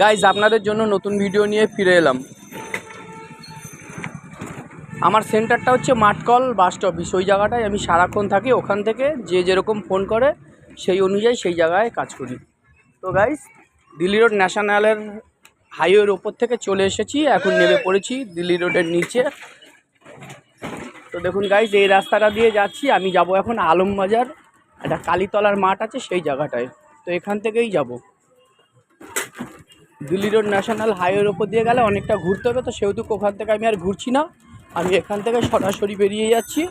Guys আপনাদের জন্য নতুন ভিডিও নিয়ে ফিরে এলাম। আমার সেন্টারটা হচ্ছে মাঠকল বাস স্টপিস ওই জায়গাটায় আমি সারাক্ষণ থাকি, ওখান থেকে যে যেরকম ফোন করে, সেই অনুযায়ী সেই জায়গায় কাজ করি। তো গাইজ দিল্লি রোড ন্যাশনালের হাইওয়ের ওপর থেকে চলে এসেছি, এখন নেমে পড়েছি দিল্লি রোডের নিচে। তো দেখুন গাইজ এই রাস্তাটা দিয়ে যাচ্ছি, আমি যাব এখন আলমবাজার। একটা কালীতলার মাঠ আছে সেই জায়গাটায়। তো এখান থেকেই যাব। দিল্লি রোড ন্যাশনাল হাইওয়ের ওপর দিয়ে গেলে অনেকটা ঘুরতে হবে, তো সেহেতু ওখান থেকে আমি আর ঘুরছি না। আমি এখান থেকে সরাসরি বেরিয়ে যাচ্ছি।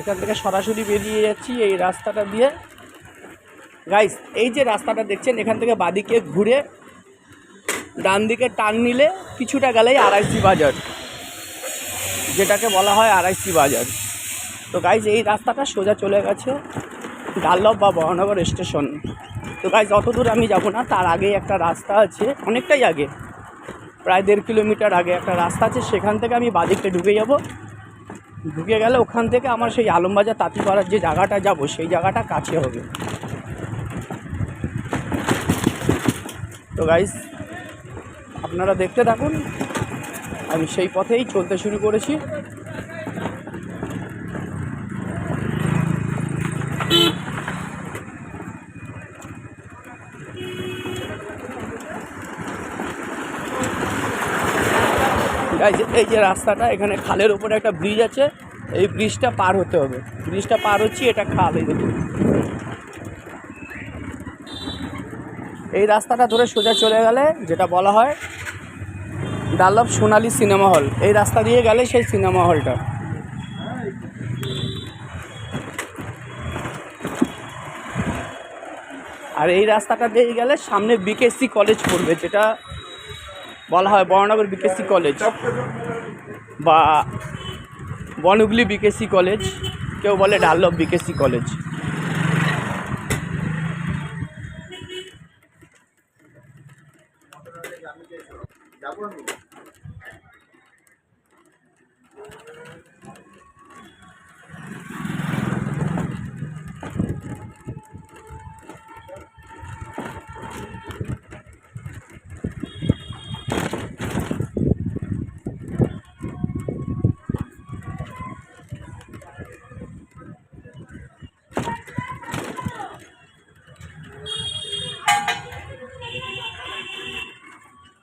এখান থেকে সরাসরি বেরিয়ে যাচ্ছি এই রাস্তাটা দিয়ে। গাইস এই যে রাস্তাটা দেখছেন, এখান থেকে বাদিকে ঘুরে ডান দিকে টান নিলে কিছুটা গেলেই আড়াইশি বাজার, যেটাকে বলা হয় আড়াইশি বাজার। তো গাইজ এই রাস্তাটা সোজা চলে গেছে ডাল্লভ বা বহনগর স্টেশন। তো গাইজ অত দূর আমি যাব না, তার আগে একটা রাস্তা আছে, অনেকটাই আগে, প্রায় দেড় কিলোমিটার আগে একটা রাস্তা আছে, সেখান থেকে আমি বাদিকটা ঢুকে যাব। ঢুকে গেলে ওখান থেকে আমার সেই আলমবাজার তাঁতিপাড়ার যে জায়গাটা যাব, সেই জায়গাটা কাছে হবে। তো গাইস আপনারা দেখতে থাকুন। আমি সেই পথেই চলতে শুরু করেছি। গাইজ এই যে রাস্তাটা, এখানে খালের উপরে একটা ব্রিজ আছে, এই ব্রিজটা পার হতে হবে। ব্রিজটা পার হচ্ছি, এটা খাল এই দেখুন। এই রাস্তাটা ধরে সোজা চলে গেলে, যেটা বলা হয় ডাল্লভ সোনালি সিনেমা হল। এই রাস্তা দিয়ে গেলে সেই সিনেমা হলটা। আর এই রাস্তাটা দিয়ে গেলে সামনে বিকেসি কলেজ পড়বে, যেটা বলা হয় বরানগর বিকেসি কলেজ বা বনগুলি বিকেসি কলেজ কেউ বলে ডাল্লভ বিকেসি কলেজ।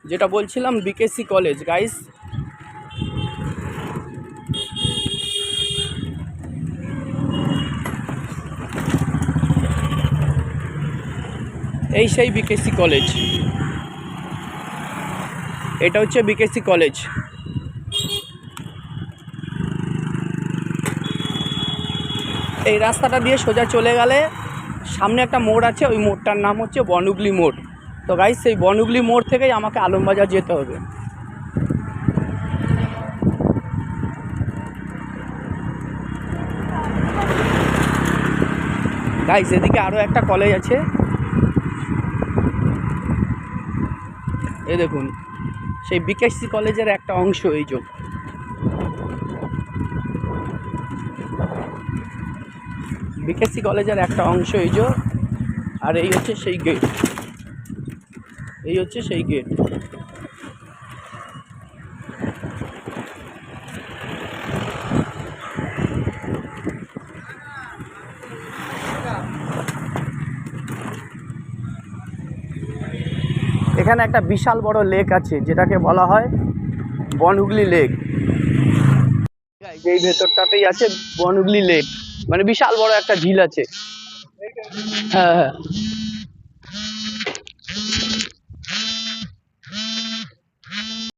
যেটা বলছিলাম বিকেসি কলেজ গাইস এই সেই বিকেসি কলেজ এটা হচ্ছে বিকেসি কলেজ এই রাস্তাটা দিয়ে সোজা চলে গেলে সামনে একটা মোড় আছে, ওই মোড়টার নাম হচ্ছে বনুগলি মোড়। তো গাইস সেই বনুগলি মোড় থেকেই আমাকে আলমবাজার যেতে হবে। গাইস এদিকে আরও একটা কলেজ আছে। এই দেখুন, সেই বিকেসি কলেজের একটা অংশ এই যে। বিকেসি কলেজের একটা অংশ এই যে, আর এই হচ্ছে সেই গেট এই হচ্ছে সেই গেট এখানে একটা বিশাল বড় লেক আছে, যেটাকে বলা হয় বনহুগলি লেক এই ভেতরটাতেই আছে বনহুগলি লেক মানে বিশাল বড় একটা ঝিল আছে। হ্যাঁ হ্যাঁ।